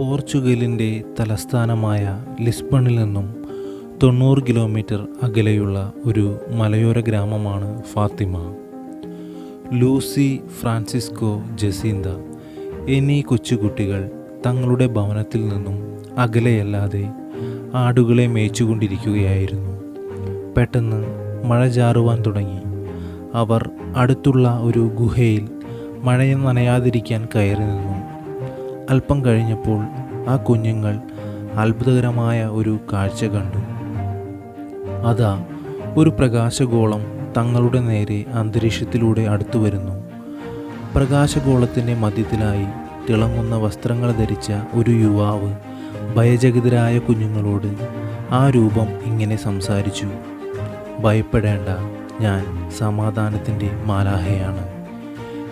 പോർച്ചുഗലിന്റെ തലസ്ഥാനമായ ലിസ്ബണിൽ നിന്നും തൊണ്ണൂറ് കിലോമീറ്റർ അകലെയുള്ള ഒരു മലയോര ഗ്രാമമാണ് ഫാത്തിമ. ലൂസി ഫ്രാൻസിസ്കോ ജസീന്ത എന്നീ കൊച്ചുകുട്ടികൾ തങ്ങളുടെ ഭവനത്തിൽ നിന്നും അകലെയല്ലാതെ ആടുകളെ മേய்ച്ചുകൊണ്ടിരിക്കുകയായിരുന്നു പെട്ടെന്ന് മഴ ചാറുവാൻ തുടങ്ങി. അവർ അടുത്തുള്ള ഒരു ഗുഹയിൽ മഴയെ നനയാതിരിക്കാൻ കയറി നിന്നു. അല്പം കഴിഞ്ഞപ്പോൾ ആ കുഞ്ഞുങ്ങൾ അത്ഭുതകരമായ ഒരു കാഴ്ച കണ്ടു. അതാ ഒരു പ്രകാശഗോളം തങ്ങളുടെ നേരെ അന്തരീക്ഷത്തിലൂടെ അടുത്തു വരുന്നു. പ്രകാശഗോളത്തിന്റെ മധ്യത്തിലായി തിളങ്ങുന്ന വസ്ത്രങ്ങൾ ധരിച്ച ഒരു യുവാവ് ഭയചകിതരായ കുഞ്ഞുങ്ങളോട് ആ രൂപം ഇങ്ങനെ സംസാരിച്ചു. ഭയപ്പെടേണ്ട ഞാൻ സമാധാനത്തിന്റെ മാലാഹയാണ്.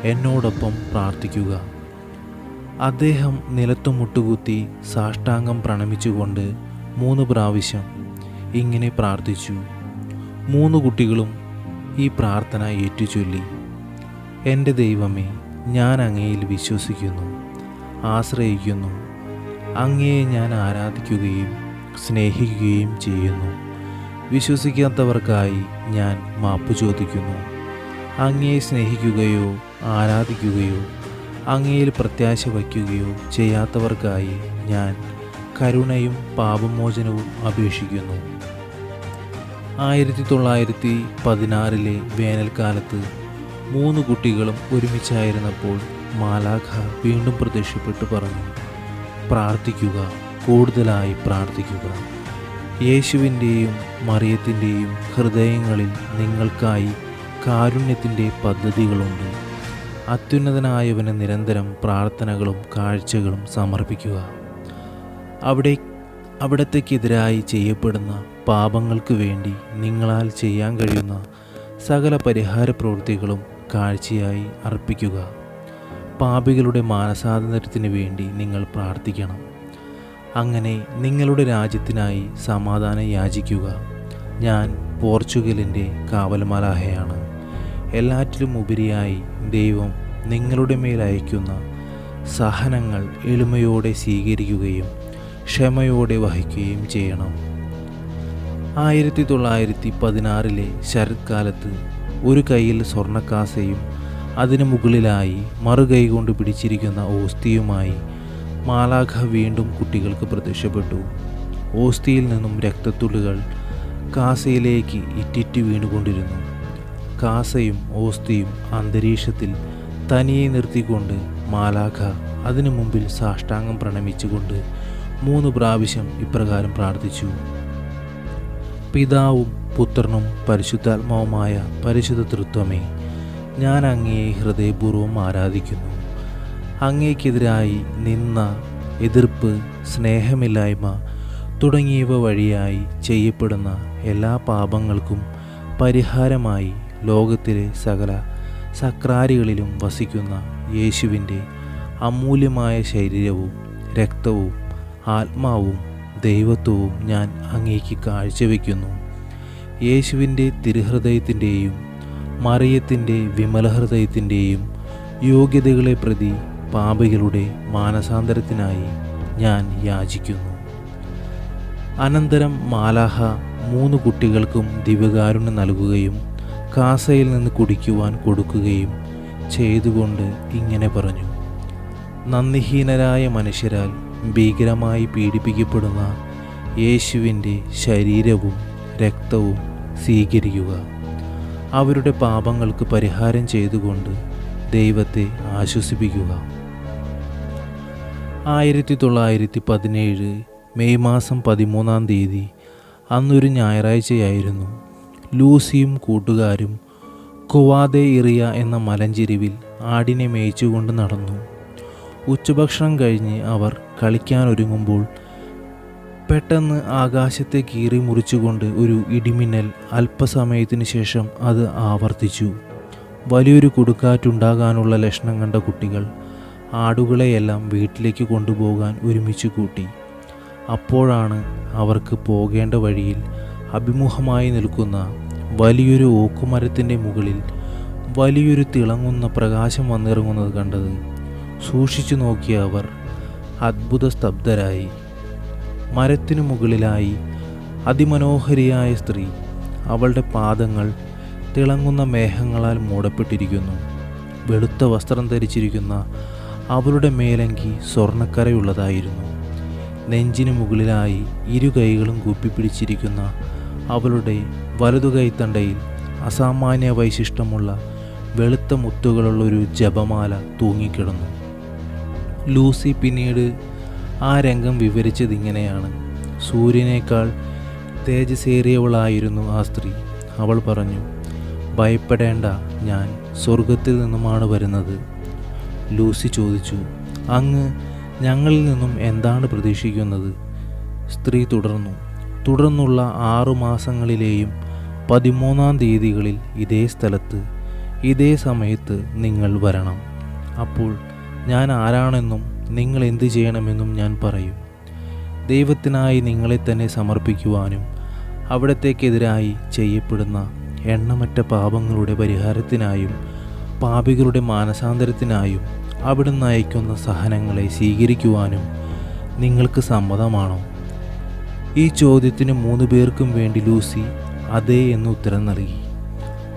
എന്നോടൊപ്പം പ്രാർത്ഥിക്കുക. അദ്ദേഹം നിലത്തു മുട്ടുകുത്തി സാഷ്ടാംഗം പ്രണമിച്ചുകൊണ്ട് മൂന്ന് പ്രാവശ്യം ഇങ്ങനെ പ്രാർത്ഥിച്ചു. മൂന്ന് കുട്ടികളും ഈ പ്രാർത്ഥന ഏറ്റുചൊല്ലി. എന്റെ ദൈവമേ ഞാൻ അങ്ങയിൽ വിശ്വസിക്കുന്നു ആശ്രയിക്കുന്നു അങ്ങയെ ഞാൻ ആരാധിക്കുകയും സ്നേഹിക്കുകയും ചെയ്യുന്നു. വിശ്വസിക്കാത്തവർക്കായി ഞാൻ മാപ്പ് ചോദിക്കുന്നു. അങ്ങയെ സ്നേഹിക്കുകയോ ആരാധിക്കുകയോ അങ്ങയിൽ പ്രത്യാശ വയ്ക്കുകയോ ചെയ്യാത്തവർക്കായി ഞാൻ കരുണയും പാപമോചനവും അപേക്ഷിക്കുന്നു. ആയിരത്തി തൊള്ളായിരത്തി പതിനാറിലെ വേനൽക്കാലത്ത് മൂന്ന് കുട്ടികളും ഒരുമിച്ചായിരുന്നപ്പോൾ മാലാഖ വീണ്ടും പ്രത്യക്ഷപ്പെട്ടു പറഞ്ഞു പ്രാർത്ഥിക്കുക കൂടുതലായി പ്രാർത്ഥിക്കുക. യേശുവിന്റെയും മറിയത്തിന്റെയും ഹൃദയങ്ങളിൽ നിങ്ങൾക്കായി കാരുണ്യത്തിന്റെ പദ്ധതികളുണ്ട്. അത്യുന്നതനായവന് നിരന്തരം പ്രാർത്ഥനകളും കാഴ്ചകളും സമർപ്പിക്കുക. അവിടെ അവിടത്തേക്കെതിരായി ചെയ്യപ്പെടുന്ന പാപങ്ങൾക്ക് വേണ്ടി നിങ്ങളാൽ ചെയ്യാൻ കഴിയുന്ന സകല പരിഹാര പ്രവൃത്തികളും കാഴ്ചയായി അർപ്പിക്കുക. പാപികളുടെ മാനസാന്തരത്തിന് വേണ്ടി നിങ്ങൾ പ്രാർത്ഥിക്കണം. അങ്ങനെ നിങ്ങളുടെ രാജ്യത്തിനായി സമാധാനം യാചിക്കുക. ഞാൻ പോർച്ചുഗലിന്റെ കാവൽമാലാഹയാണ് എല്ലാറ്റിലും ഉപരിയായി ദൈവം നിങ്ങളുടെ മേൽ അയക്കുന്ന സഹനങ്ങൾ എളിമയോടെ സ്വീകരിക്കുകയും ക്ഷമയോടെ വഹിക്കുകയും ചെയ്യണം. ആയിരത്തി തൊള്ളായിരത്തി പതിനാറിലെ ശരത്കാലത്ത് ഒരു കയ്യിൽ സ്വർണക്കാസയും അതിനു മുകളിലായി മറുകൈ കൊണ്ട് പിടിച്ചിരിക്കുന്ന ഓസ്തിയുമായി മാലാഖ വീണ്ടും കുട്ടികൾക്ക് പ്രത്യക്ഷപ്പെട്ടു. ഓസ്തിയിൽ നിന്നും രക്തത്തുള്ളികൾ കാസയിലേക്ക് ഇറ്റിറ്റ് വീണുകൊണ്ടിരുന്നു. കാസയും ഓസ്തിയും അന്തരീക്ഷത്തിൽ തനിയെ നിർത്തിക്കൊണ്ട് മാലാഖ അതിനു മുമ്പിൽ സാഷ്ടാംഗം പ്രണമിച്ചുകൊണ്ട് മൂന്ന് പ്രാവശ്യം ഇപ്രകാരം പ്രാർത്ഥിച്ചു. പിതാവും പുത്രനും പരിശുദ്ധാത്മാവുമായ പരിശുദ്ധ തൃത്വമേ ഞാൻ അങ്ങയെ ഹൃദയപൂർവം ആരാധിക്കുന്നു. അങ്ങേക്കെതിരായി നിന്ന എതിർപ്പ് സ്നേഹമില്ലായ്മ തുടങ്ങിയവ വഴിയായി ചെയ്യപ്പെടുന്ന എല്ലാ പാപങ്ങൾക്കും പരിഹാരമായി ലോകത്തിലെ സകല സക്രാരികളിലും വസിക്കുന്ന യേശുവിന്റെ അമൂല്യമായ ശരീരവും രക്തവും ആത്മാവും ദൈവത്വവും ഞാൻ അങ്ങേക്ക് കാഴ്ചവെക്കുന്നു. യേശുവിന്റെ തിരുഹൃദയത്തിന്റെയും മറിയത്തിന്റെ വിമലഹൃദയത്തിന്റെയും യോഗ്യതകളെ പ്രതി പാപികളുടെ മാനസാന്തരത്തിനായി ഞാൻ യാചിക്കുന്നു. അനന്തരം മാലാഹ മൂന്ന് കുട്ടികൾക്കും ദിവ്യകാരുണ്യം നൽകുകയും കാസയിൽ നിന്ന് കുടിക്കുവാൻ കൊടുക്കുകയും ചെയ്തുകൊണ്ട് ഇങ്ങനെ പറഞ്ഞു. നന്ദിഹീനരായ മനുഷ്യരാൽ ഭീകരമായി പീഡിപ്പിക്കപ്പെടുന്ന യേശുവിന്റെ ശരീരവും രക്തവും സ്വീകരിക്കുക. അവരുടെ പാപങ്ങൾക്ക് പരിഹാരം ചെയ്തുകൊണ്ട് ദൈവത്തെ ആശ്വസിപ്പിക്കുക. ആയിരത്തി തൊള്ളായിരത്തി പതിനേഴ് മെയ് മാസം പതിമൂന്നാം തീയതി അന്നൊരു ഞായറാഴ്ചയായിരുന്നു. ലൂസിയും കൂട്ടുകാരും കുവാതെ ഇറിയ എന്ന മലഞ്ചെരിവിൽ ആടിനെ മേയിച്ചുകൊണ്ട് നടന്നു. ഉച്ചഭക്ഷണം കഴിഞ്ഞ് അവർ കളിക്കാനൊരുങ്ങുമ്പോൾ പെട്ടെന്ന് ആകാശത്തെ കീറി മുറിച്ചുകൊണ്ട് ഒരു ഇടിമിന്നൽ അല്പസമയത്തിന് ശേഷം അത് ആവർത്തിച്ചു. വലിയൊരു കൊടുക്കാറ്റുണ്ടാകാനുള്ള ലക്ഷണം കണ്ട കുട്ടികൾ ആടുകളെയെല്ലാം വീട്ടിലേക്ക് കൊണ്ടുപോകാൻ ഒരുമിച്ച് കൂട്ടി. അപ്പോഴാണ് അവർക്ക് പോകേണ്ട വഴിയിൽ അഭിമുഖമായി നിൽക്കുന്ന വലിയൊരു ഓക്കുമരത്തിന്റെ മുകളിൽ വലിയൊരു തിളങ്ങുന്ന പ്രകാശം വന്നിറങ്ങുന്നത് കണ്ടത് സൂക്ഷിച്ചു നോക്കിയ അവർ അത്ഭുത സ്തബ്ധരായി. മരത്തിനു മുകളിലായി അതിമനോഹരിയായ സ്ത്രീ അവളുടെ പാദങ്ങൾ തിളങ്ങുന്ന മേഘങ്ങളാൽ മൂടപ്പെട്ടിരിക്കുന്നു. വെളുത്ത വസ്ത്രം ധരിച്ചിരിക്കുന്ന അവളുടെ മേലങ്കി സ്വർണക്കരയുള്ളതായിരുന്നു. നെഞ്ചിനു മുകളിലായി ഇരു കൈകളും കൂപ്പിപ്പിടിച്ചിരിക്കുന്ന അവളുടെ വലതു തണ്ടയിൽ അസാമാന്യ വൈശിഷ്ടമുള്ള വെളുത്ത മുത്തുകളുള്ള ഒരു ജപമാല തൂങ്ങിക്കിടന്നു. ലൂസി പിന്നീട് ആ രംഗം വിവരിച്ചതിങ്ങനെയാണ്. സൂര്യനേക്കാൾ തേജസ്സേറിയവളായിരുന്നു ആ സ്ത്രീ. അവൾ പറഞ്ഞു ഭയപ്പെടേണ്ട ഞാൻ സ്വർഗത്തിൽ നിന്നുമാണ് വരുന്നത്. ലൂസി ചോദിച്ചു അങ്ങ് ഞങ്ങളിൽ നിന്നും എന്താണ് പ്രതീക്ഷിക്കുന്നത്? സ്ത്രീ തുടർന്നു തുടർന്നുള്ള ആറു മാസങ്ങളിലെയും പതിമൂന്നാം തീയതികളിൽ ഇതേ സ്ഥലത്ത് ഇതേ സമയത്ത് നിങ്ങൾ വരണം. അപ്പോൾ ഞാൻ ആരാണെന്നും നിങ്ങൾ എന്തു ചെയ്യണമെന്നും ഞാൻ പറയും. ദൈവത്തിനായി നിങ്ങളെ തന്നെ സമർപ്പിക്കുവാനും അവിടത്തേക്കെതിരായി ചെയ്യപ്പെടുന്ന എണ്ണമറ്റ പാപങ്ങളുടെ പരിഹാരത്തിനായും പാപികളുടെ മാനസാന്തരത്തിനായും അവിടുന്ന് അയക്കുന്ന സഹനങ്ങളെ സ്വീകരിക്കുവാനും നിങ്ങൾക്ക് സമ്മതമാണോ? ഈ ചോദ്യത്തിന് മൂന്ന് പേർക്കും വേണ്ടി ലൂസി അതെ എന്ന് ഉത്തരം നൽകി.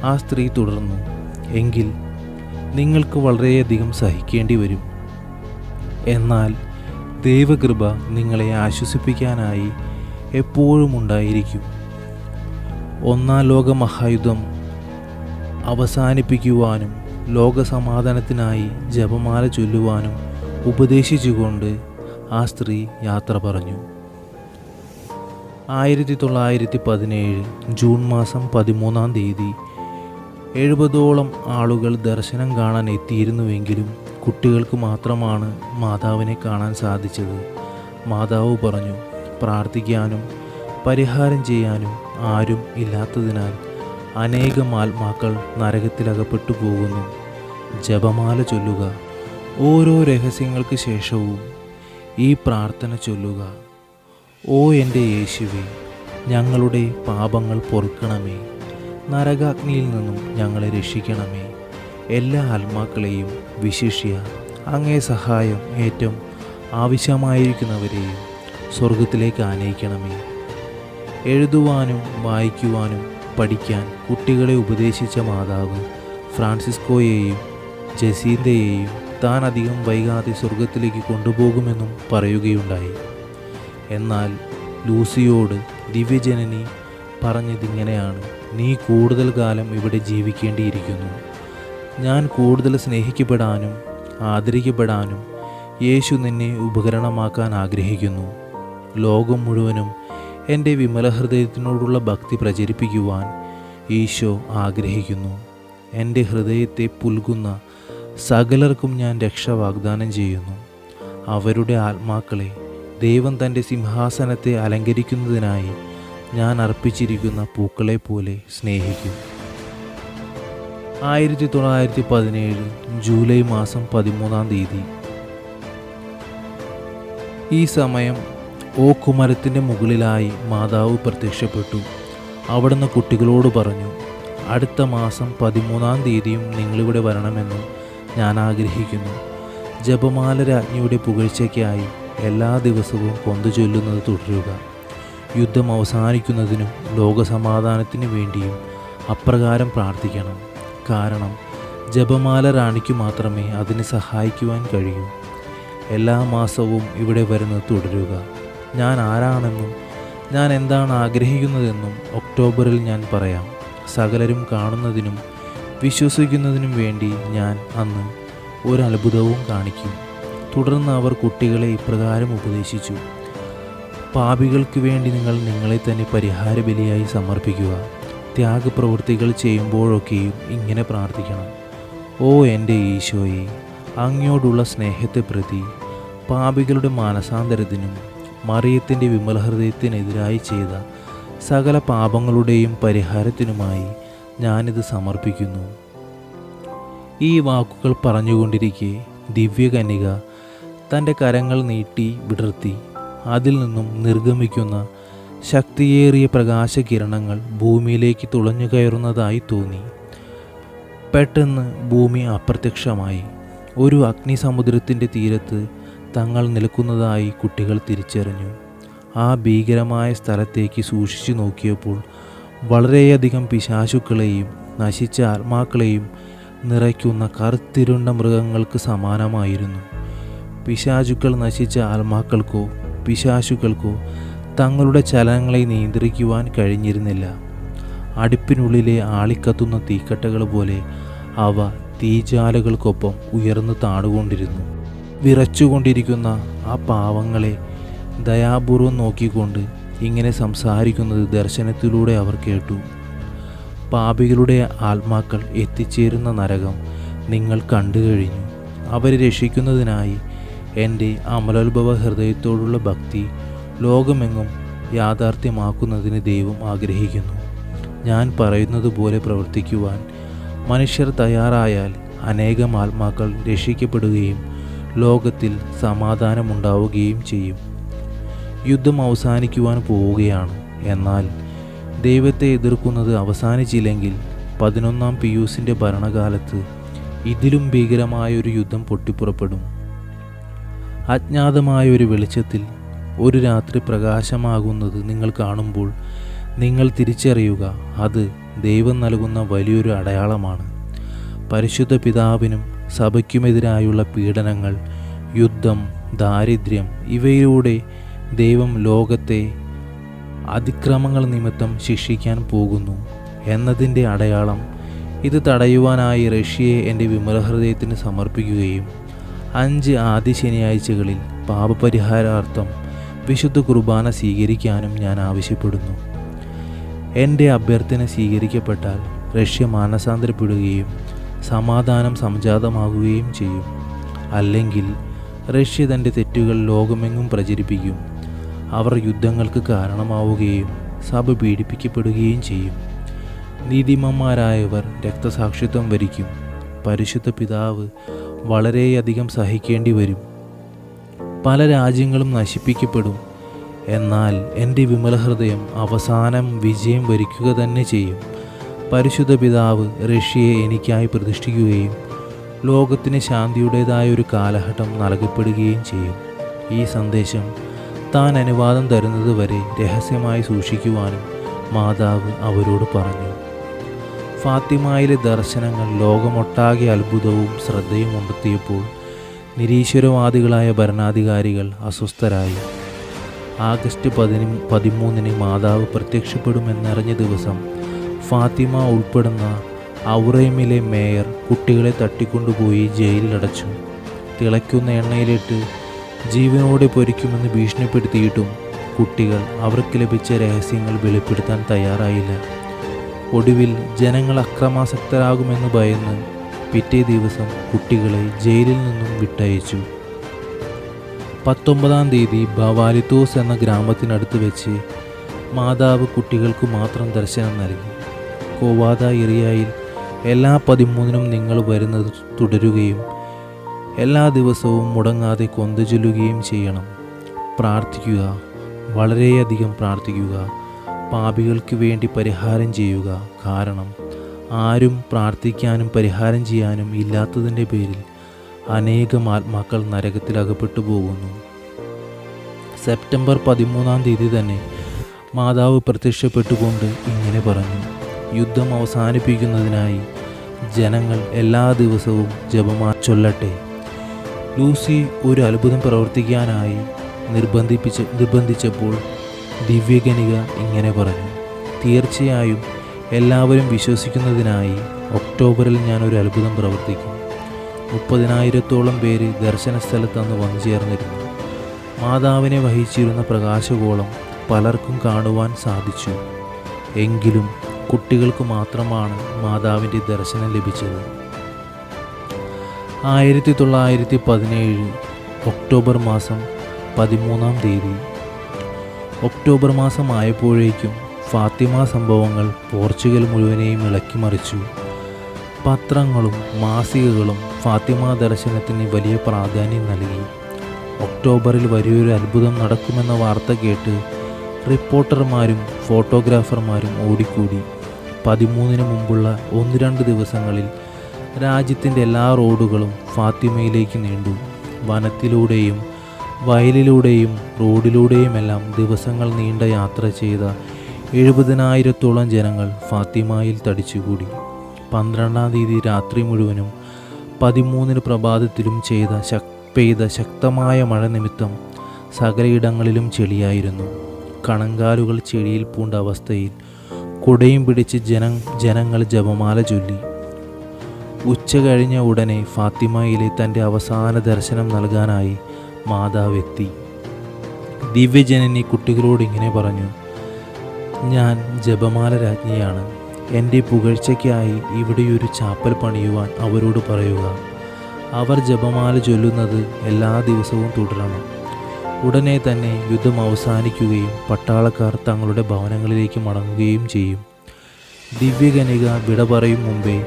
ആ സ്ത്രീ തുടർന്നു എങ്കിൽ നിങ്ങൾക്ക് വളരെയധികം സഹിക്കേണ്ടി വരും. എന്നാൽ ദൈവകൃപ നിങ്ങളെ ആശ്വസിപ്പിക്കാനായി എപ്പോഴും ഉണ്ടായിരിക്കും. ഒന്നാം ലോക മഹായുദ്ധം അവസാനിപ്പിക്കുവാനും ലോകസമാധാനത്തിനായി ജപമാല ചൊല്ലുവാനും ഉപദേശിച്ചുകൊണ്ട് ആ സ്ത്രീ യാത്ര പറഞ്ഞു. ആയിരത്തി തൊള്ളായിരത്തി പതിനേഴ് ജൂൺ മാസം പതിമൂന്നാം തീയതി എഴുപതോളം ആളുകൾ ദർശനം കാണാൻ എത്തിയിരുന്നുവെങ്കിലും കുട്ടികൾക്ക് മാത്രമാണ് മാതാവിനെ കാണാൻ സാധിച്ചത്. മാതാവ് പറഞ്ഞു പ്രാർത്ഥിക്കാനും പരിഹാരം ചെയ്യാനും ആരും ഇല്ലാത്തതിനാൽ അനേകം ആത്മാക്കൾ നരകത്തിലകപ്പെട്ടു പോകുന്നു. ജപമാല ചൊല്ലുക ഓരോ രഹസ്യങ്ങൾക്ക് ശേഷവും ഈ പ്രാർത്ഥന ചൊല്ലുക. ഓ എന്റെ യേശുവേ ഞങ്ങളുടെ പാപങ്ങൾ പൊറുക്കണമേ. നരകാഗ്നിയിൽ നിന്നും ഞങ്ങളെ രക്ഷിക്കണമേ. എല്ലാ ആത്മാക്കളെയും വിശിഷ്യ അങ്ങേ സഹായം ഏറ്റവും ആവശ്യമായിരിക്കുന്നവരെയും സ്വർഗത്തിലേക്ക് ആനയിക്കണമേ. എഴുതുവാനും വായിക്കുവാനും പഠിക്കാൻ കുട്ടികളെ ഉപദേശിച്ച മാതാവ് ഫ്രാൻസിസ്കോയെയും ജസീന്തയെയും താൻ അധികം വൈകാതെ സ്വർഗത്തിലേക്ക് കൊണ്ടുപോകുമെന്നും പറയുകയുണ്ടായി. എന്നാൽ ലൂസിയോട് ദിവ്യജനനി പറഞ്ഞതിങ്ങനെയാണ് നീ കൂടുതൽ കാലം ഇവിടെ ജീവിക്കേണ്ടിയിരിക്കുന്നു. ഞാൻ കൂടുതൽ സ്നേഹിക്കപ്പെടാനും ആദരിക്കപ്പെടാനും യേശു നിന്നെ ഉപകരണമാക്കാൻ ആഗ്രഹിക്കുന്നു. ലോകം മുഴുവനും എന്റെ വിമല ഹൃദയത്തിനോടുള്ള ഭക്തി പ്രചരിപ്പിക്കുവാൻ ഈശോ ആഗ്രഹിക്കുന്നു. എന്റെ ഹൃദയത്തെ പുൽകുന്ന സകലർക്കും ഞാൻ രക്ഷ വാഗ്ദാനം ചെയ്യുന്നു. അവരുടെ ആത്മാക്കളെ ദൈവം തന്റെ സിംഹാസനത്തെ അലങ്കരിക്കുന്നതിനായി ഞാൻ അർപ്പിച്ചിരിക്കുന്ന പൂക്കളെ പോലെ സ്നേഹിക്കും. ആയിരത്തി തൊള്ളായിരത്തി പതിനേഴ് ജൂലൈ മാസം പതിമൂന്നാം തീയതി. ഈ സമയം ഓ കുമരത്തിന്റെ മുകളിലായി മാതാവ് പ്രത്യക്ഷപ്പെട്ടു. അവിടുന്ന് കുട്ടികളോട് പറഞ്ഞു അടുത്ത മാസം പതിമൂന്നാം തീയതിയും നിങ്ങളിവിടെ വരണമെന്ന് ഞാൻ ആഗ്രഹിക്കുന്നു. ജപമാല രാജ്ഞിയുടെ പുകഴ്ചയ്ക്കായി എല്ലാ ദിവസവും കൊന്തു ചൊല്ലുന്നത് തുടരുക. യുദ്ധം അവസാനിക്കുന്നതിനും ലോകസമാധാനത്തിനു വേണ്ടിയും അപ്രകാരം പ്രാർത്ഥിക്കണം. കാരണം ജപമാല റാണിക്ക് മാത്രമേ അതിനെ സഹായിക്കുവാൻ കഴിയൂ. എല്ലാ മാസവും ഇവിടെ വരുന്നത് തുടരുക. ഞാൻ ആരാണെന്നും ഞാൻ എന്താണ് ആഗ്രഹിക്കുന്നതെന്നും ഒക്ടോബറിൽ ഞാൻ പറയാം. സകലരും കാണുന്നതിനും വിശ്വസിക്കുന്നതിനും വേണ്ടി ഞാൻ അന്ന് ഒരു അത്ഭുതവും കാണിക്കും. തുടർന്ന് അവർ കുട്ടികളെ ഇപ്രകാരം ഉപദേശിച്ചു. പാപികൾക്ക് വേണ്ടി നിങ്ങൾ നിങ്ങളെ തന്നെ പരിഹാര ബലിയായി സമർപ്പിക്കുക. ത്യാഗപ്രവൃത്തികൾ ചെയ്യുമ്പോഴൊക്കെയും ഇങ്ങനെ പ്രാർത്ഥിക്കണം. ഓ എന്റെ ഈശോയെ അങ്ങയോടുള്ള സ്നേഹത്തെ പ്രതി പാപികളുടെ മാനസാന്തരത്തിനും മറിയത്തിന്റെ വിമലഹൃദയത്തിനെതിരായി ചെയ്ത സകല പാപങ്ങളുടെയും പരിഹാരത്തിനുമായി ഞാനിത് സമർപ്പിക്കുന്നു. ഈ വാക്കുകൾ പറഞ്ഞുകൊണ്ടിരിക്കെ ദിവ്യകന്യക തന്റെ കരങ്ങൾ നീട്ടി വിടർത്തി. അതിൽ നിന്നും നിർഗമിക്കുന്ന ശക്തിയേറിയ പ്രകാശകിരണങ്ങൾ ഭൂമിയിലേക്ക് തുളഞ്ഞു കയറുന്നതായി തോന്നി. പെട്ടെന്ന് ഭൂമി അപ്രത്യക്ഷമായി. ഒരു അഗ്നിസമുദ്രത്തിന്റെ തീരത്ത് തങ്ങൾ നിൽക്കുന്നതായി കുട്ടികൾ തിരിച്ചറിഞ്ഞു. ആ ഭീകരമായ സ്ഥലത്തേക്ക് സൂക്ഷിച്ചു നോക്കിയപ്പോൾ വളരെയധികം പിശാശുക്കളെയും നശിച്ച ആത്മാക്കളെയും നിറയ്ക്കുന്ന കറുത്തിരുണ്ട മൃഗങ്ങൾക്ക് സമാനമായിരുന്നു. പിശാചുക്കൾ നശിച്ച ആത്മാക്കൾക്കോ പിശാശുക്കൾക്കോ തങ്ങളുടെ ചലനങ്ങളെ നിയന്ത്രിക്കുവാൻ കഴിഞ്ഞിരുന്നില്ല. അടുപ്പിനുള്ളിലെ ആളിക്കത്തുന്ന തീക്കട്ടകൾ പോലെ അവ തീജാലകൾക്കൊപ്പം ഉയർന്നു താണുകൊണ്ടിരുന്നു. വിറച്ചുകൊണ്ടിരിക്കുന്ന ആ പാവങ്ങളെ ദയാപൂർവം നോക്കിക്കൊണ്ട് ഇങ്ങനെ സംസാരിക്കുന്നത് ദർശനത്തിലൂടെ അവർ കേട്ടു. പാപികളുടെ ആത്മാക്കൾ എത്തിച്ചേരുന്ന നരകം നിങ്ങൾ കണ്ടു കഴിഞ്ഞു. അവരെ രക്ഷിക്കുന്നതിനായി എന്റെ അമലോത്ഭവ ഹൃദയത്തോടുള്ള ഭക്തി ലോകമെങ്ങും യാഥാർത്ഥ്യമാക്കുന്നതിന് ദൈവം ആഗ്രഹിക്കുന്നു. ഞാൻ പറയുന്നത് പോലെ പ്രവർത്തിക്കുവാൻ മനുഷ്യർ തയ്യാറായാൽ അനേകം ആത്മാക്കൾ രക്ഷിക്കപ്പെടുകയും ലോകത്തിൽ സമാധാനമുണ്ടാവുകയും ചെയ്യും. യുദ്ധം അവസാനിക്കുവാൻ പോവുകയാണ്. എന്നാൽ ദൈവത്തെ എതിർക്കുന്നത് അവസാനിച്ചില്ലെങ്കിൽ പതിനൊന്നാം പിയൂസിന്റെ ഭരണകാലത്ത് ഇതിലും ഭീകരമായ ഒരു യുദ്ധം പൊട്ടിപ്പുറപ്പെടും. അജ്ഞാതമായ ഒരു വെളിച്ചത്തിൽ ഒരു രാത്രി പ്രകാശമാകുന്നത് നിങ്ങൾ കാണുമ്പോൾ നിങ്ങൾ തിരിച്ചറിയുക അത് ദൈവം നൽകുന്ന വലിയൊരു അടയാളമാണ്. പരിശുദ്ധ പിതാവിനും സഭയ്ക്കുമെതിരായുള്ള പീഡനങ്ങൾ യുദ്ധം ദാരിദ്ര്യം ഇവയിലൂടെ ദൈവം ലോകത്തെ അതിക്രമങ്ങൾ നിമിത്തം ശിക്ഷിക്കാൻ പോകുന്നു എന്നതിന്റെ അടയാളം ഇത് തടയുവാനായി റഷ്യയെ എന്റെ വിമലഹൃദയത്തിന് സമർപ്പിക്കുകയും അഞ്ച് ആദ്യ ശനിയാഴ്ചകളിൽ പാപപരിഹാരാർത്ഥം വിശുദ്ധ കുർബാന സ്വീകരിക്കാനും ഞാൻ ആവശ്യപ്പെടുന്നു. എന്റെ അഭ്യർത്ഥന സ്വീകരിക്കപ്പെട്ടാൽ റഷ്യ മാനസാന്തരപ്പെടുകയും സമാധാനം സംജാതമാകുകയും ചെയ്യും. അല്ലെങ്കിൽ റഷ്യ തന്റെ തെറ്റുകൾ ലോകമെങ്ങും പ്രചരിപ്പിക്കും. അവർ യുദ്ധങ്ങൾക്ക് കാരണമാവുകയും സഭ പീഡിപ്പിക്കപ്പെടുകയും ചെയ്യും. നീതിമാന്മാരായവർ രക്തസാക്ഷിത്വം വരിക്കും. പരിശുദ്ധ പിതാവ് വളരെയധികം സഹിക്കേണ്ടി വരും. പല രാജ്യങ്ങളും നശിപ്പിക്കപ്പെടും. എന്നാൽ എന്റെ വിമല ഹൃദയം അവസാനം വിജയം വരിക്കുക തന്നെ ചെയ്യും. പരിശുദ്ധ പിതാവ് റഷ്യയെ എനിക്കായി പ്രതിഷ്ഠിക്കുകയും ലോകത്തിന് ശാന്തിയുടേതായ ഒരു കാലഘട്ടം നൽകപ്പെടുകയും ചെയ്യും. ഈ സന്ദേശം താൻ അനുവാദം തരുന്നത് വരെ രഹസ്യമായി സൂക്ഷിക്കുവാനും മാതാവ് അവരോട് പറഞ്ഞു. ഫാത്തിമായിലെ ദർശനങ്ങൾ ലോകമൊട്ടാകെ അത്ഭുതവും ശ്രദ്ധയും ഉണ്ടെത്തിയപ്പോൾ നിരീശ്വരവാദികളായ ഭരണാധികാരികൾ അസ്വസ്ഥരായി. ആഗസ്റ്റ് പതിന പതിമൂന്നിന് മാതാവ് പ്രത്യക്ഷപ്പെടുമെന്നറിഞ്ഞ ദിവസം ഫാത്തിമ ഉൾപ്പെടുന്ന ഔറൈമിലെ മേയർ കുട്ടികളെ തട്ടിക്കൊണ്ടുപോയി ജയിലിലടച്ചു തിളയ്ക്കുന്ന എണ്ണയിലിട്ട് ജീവനോടെ പൊരിക്കുമെന്ന് ഭീഷണിപ്പെടുത്തിയിട്ടും കുട്ടികൾ അവർക്ക് ലഭിച്ച രഹസ്യങ്ങൾ വെളിപ്പെടുത്താൻ തയ്യാറായില്ല. ഒടുവിൽ ജനങ്ങൾ അക്രമാസക്തരാകുമെന്ന് ഭയന്ന് പിറ്റേ ദിവസം കുട്ടികളെ ജയിലിൽ നിന്നും വിട്ടയച്ചു. പത്തൊമ്പതാം തീയതി ബവാലിത്തോസ് എന്ന ഗ്രാമത്തിനടുത്ത് വെച്ച് മാതാവ് കുട്ടികൾക്ക് മാത്രം ദർശനം നൽകി. കോവാദ ഏരിയയിൽ എല്ലാ പതിമൂന്നിനും നിങ്ങൾ വരുന്നത് തുടരുകയും എല്ലാ ദിവസവും മുടങ്ങാതെ കൊന്ത ചൊല്ലുകയും ചെയ്യണം. പ്രാർത്ഥിക്കുക വളരെയധികം പ്രാർത്ഥിക്കുക. പാപികൾക്ക് വേണ്ടി പരിഹാരം ചെയ്യുക. കാരണം ആരും പ്രാർത്ഥിക്കാനും പരിഹാരം ചെയ്യാനും ഇല്ലാത്തതിന്റെ പേരിൽ അനേകം ആത്മാക്കൾ നരകത്തിൽ അകപ്പെട്ടു പോകുന്നു. സെപ്റ്റംബർ പതിമൂന്നാം തീയതി തന്നെ മാതാവ് പ്രത്യക്ഷപ്പെട്ടുകൊണ്ട് ഇങ്ങനെ പറഞ്ഞു. യുദ്ധം അവസാനിപ്പിക്കുന്നതിനായി ജനങ്ങൾ എല്ലാ ദിവസവും ജപമാ ചൊല്ലട്ടെ. ലൂസി ഒരു അത്ഭുതം പ്രവർത്തിക്കാനായി നിർബന്ധിപ്പിച്ച് നിർബന്ധിച്ചപ്പോൾ ദിവ്യഗണിക ഇങ്ങനെ പറഞ്ഞു തീർച്ചയായും എല്ലാവരും വിശ്വസിക്കുന്നതിനായി ഒക്ടോബറിൽ ഞാൻ ഒരു അത്ഭുതം പ്രവർത്തിക്കും. മുപ്പതിനായിരത്തോളം പേര് ദർശന സ്ഥലത്ത് അന്ന് വന്നു ചേർന്നിരുന്നു മാതാവിനെ വഹിച്ചിരുന്ന പ്രകാശഗോളം പലർക്കും കാണുവാൻ സാധിച്ചു. എങ്കിലും കുട്ടികൾക്ക് മാത്രമാണ് മാതാവിന്റെ ദർശനം ലഭിച്ചത്. ആയിരത്തി തൊള്ളായിരത്തി പതിനേഴ് ഒക്ടോബർ മാസം പതിമൂന്നാം തീയതി ഒക്ടോബർ മാസമായപ്പോഴേക്കും ഫാത്തിമ സംഭവങ്ങൾ പോർച്ചുഗൽ മുഴുവനെയും ഇളക്കിമറിച്ചു പത്രങ്ങളും മാസികകളും ഫാത്തിമ ദർശനത്തിന് വലിയ പ്രാധാന്യം നൽകി. ഒക്ടോബറിൽ വലിയൊരു അത്ഭുതം നടക്കുമെന്ന വാർത്ത കേട്ട് റിപ്പോർട്ടർമാരും ഫോട്ടോഗ്രാഫർമാരും ഓടിക്കൂടി. പതിമൂന്നിന് മുമ്പുള്ള ഒന്ന് രണ്ട് ദിവസങ്ങളിൽ രാജ്യത്തിന്റെ എല്ലാ റോഡുകളും ഫാത്തിമയിലേക്ക് നീണ്ടു. വനത്തിലൂടെയും വയലിലൂടെയും റോഡിലൂടെയുമെല്ലാം ദിവസങ്ങൾ നീണ്ട യാത്ര ചെയ്ത എഴുപതിനായിരത്തോളം ജനങ്ങൾ ഫാത്തിമയിൽ തടിച്ചുകൂടി. പന്ത്രണ്ടാം തീയതി രാത്രി മുഴുവനും പതിമൂന്നിന് പ്രഭാതത്തിലും ചെയ്ത ശക് പെയ്ത ശക്തമായ മഴ നിമിത്തം സകലയിടങ്ങളിലും ചെളിയായിരുന്നു. കണങ്കാലുകൾ ചെളിയിൽ പൂണ്ട അവസ്ഥയിൽ കുടയും പിടിച്ച് ജനം ജനങ്ങൾ ജപമാല ചൊല്ലി. ഉച്ച കഴിഞ്ഞ ഉടനെ ഫാത്തിമയിലെ തന്റെ അവസാന ദർശനം നൽകാനായി മാതാവെത്തി. ദിവ്യജനനി കുട്ടികളോട് ഇങ്ങനെ പറഞ്ഞു ഞാൻ ജപമാല രാജ്ഞിയാണ്. എന്റെ പുകഴ്ചയ്ക്കായി ഇവിടെയൊരു ചാപ്പൽ പണിയുവാൻ അവരോട് പറയുക. അവർ ജപമാല ചൊല്ലുന്നത് എല്ലാ ദിവസവും തുടരണം. ഉടനെ തന്നെ യുദ്ധം അവസാനിക്കുകയും പട്ടാളക്കാർ തങ്ങളുടെ ഭവനങ്ങളിലേക്ക് മടങ്ങുകയും ചെയ്യും. ദിവ്യകനിക വിട പറയും മുമ്പേ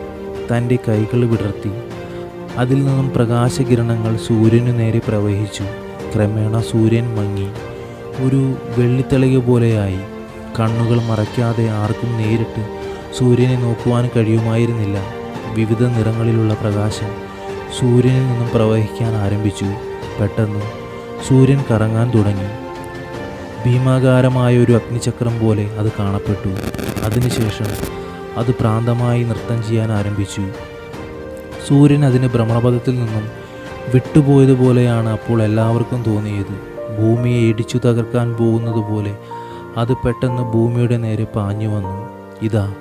തന്റെ കൈകൾ വിടർത്തി. അതിൽ നിന്നും പ്രകാശകിരണങ്ങൾ സൂര്യനു നേരെ പ്രവഹിച്ചു. ക്രമേണ സൂര്യൻ മങ്ങി. ഒരു വെള്ളിത്തളിക പോലെയായി. കണ്ണുകൾ മറയ്ക്കാതെ ആർക്കും നേരിട്ട് സൂര്യനെ നോക്കുവാൻ കഴിയുമായിരുന്നില്ല. വിവിധ നിറങ്ങളിലുള്ള പ്രകാശം സൂര്യനിൽ നിന്നും പ്രവഹിക്കാൻ ആരംഭിച്ചു. പെട്ടെന്ന് സൂര്യൻ കറങ്ങാൻ തുടങ്ങി. ഭീമാകാരമായ ഒരു അഗ്നിചക്രം പോലെ അത് കാണപ്പെട്ടു. അതിനുശേഷം അത് പ്രാന്തമായി നൃത്തം ചെയ്യാൻ ആരംഭിച്ചു. സൂര്യൻ അതിന്റെ ഭ്രമണപഥത്തിൽ നിന്നും വിട്ടുപോയതുപോലെയാണ് അപ്പോൾ എല്ലാവർക്കും തോന്നിയത്. ഭൂമിയെ ഇടിച്ചു തകർക്കാൻ പോകുന്നത് പോലെ അത് പെട്ടെന്ന് ഭൂമിയുടെ നേരെ പാഞ്ഞു വന്നു. ഇതാ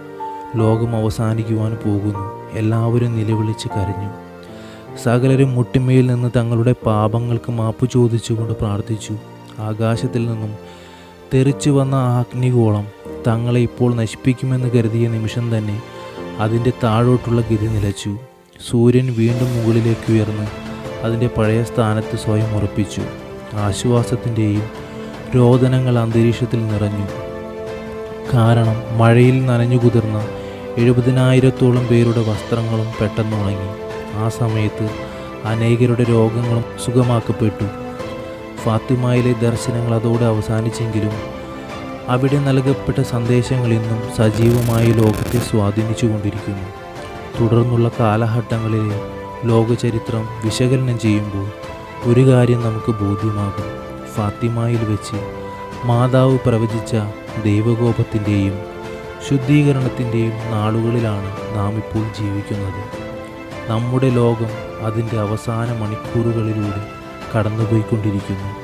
ലോകം അവസാനിക്കുവാൻ പോകുന്നു. എല്ലാവരും നിലവിളിച്ച് കരഞ്ഞു. സകലരും മുട്ടിമയിൽ നിന്ന് തങ്ങളുടെ പാപങ്ങൾക്ക് മാപ്പ് ചോദിച്ചുകൊണ്ട് പ്രാർത്ഥിച്ചു. ആകാശത്തിൽ നിന്നും തെറിച്ചു വന്ന അഗ്നിഗോളം തങ്ങളെ ഇപ്പോൾ നശിപ്പിക്കുമെന്ന് കരുതിയ നിമിഷം തന്നെ അതിന്റെ താഴോട്ടുള്ള ഗതി നിലച്ചു. സൂര്യൻ വീണ്ടും മുകളിലേക്ക് ഉയർന്ന് അതിന്റെ പഴയ സ്ഥാനത്ത് സ്വയം ഉറപ്പിച്ചു. ആശ്വാസത്തിന്റെയും രോദനങ്ങൾ അന്തരീക്ഷത്തിൽ നിറഞ്ഞു. കാരണം മഴയിൽ നനഞ്ഞു കുതിർന്ന എഴുപതിനായിരത്തോളം പേരുടെ വസ്ത്രങ്ങളും പെട്ടെന്ന് ഉണങ്ങി. ആ സമയത്ത് അനേകരുടെ രോഗങ്ങളും സുഖമാക്കപ്പെട്ടു. ഫാത്തിമയിലെ ദർശനങ്ങൾ അതോടെ അവസാനിച്ചെങ്കിലും അവിടെ നൽകപ്പെട്ട സന്ദേശങ്ങൾ ഇന്നും സജീവമായി ലോകത്തെ സ്വാധീനിച്ചു കൊണ്ടിരിക്കുന്നു തുടർന്നുള്ള കാലഘട്ടങ്ങളിലെ ലോകചരിത്രം വിശകലനം ചെയ്യുമ്പോൾ ഒരു കാര്യം നമുക്ക് ബോധ്യമാകും. ഫാത്തിമയിൽ വെച്ച് മാതാവ് പ്രവചിച്ച ദൈവകോപത്തിന്റെയും ശുദ്ധീകരണത്തിന്റെയും നാളുകളിലാണ് നാം ഇപ്പോൾ ജീവിക്കുന്നത്. നമ്മുടെ ലോകം അതിന്റെ അവസാന മണിക്കൂറുകളിലൂടെ കടന്നുപോയിക്കൊണ്ടിരിക്കുന്നു.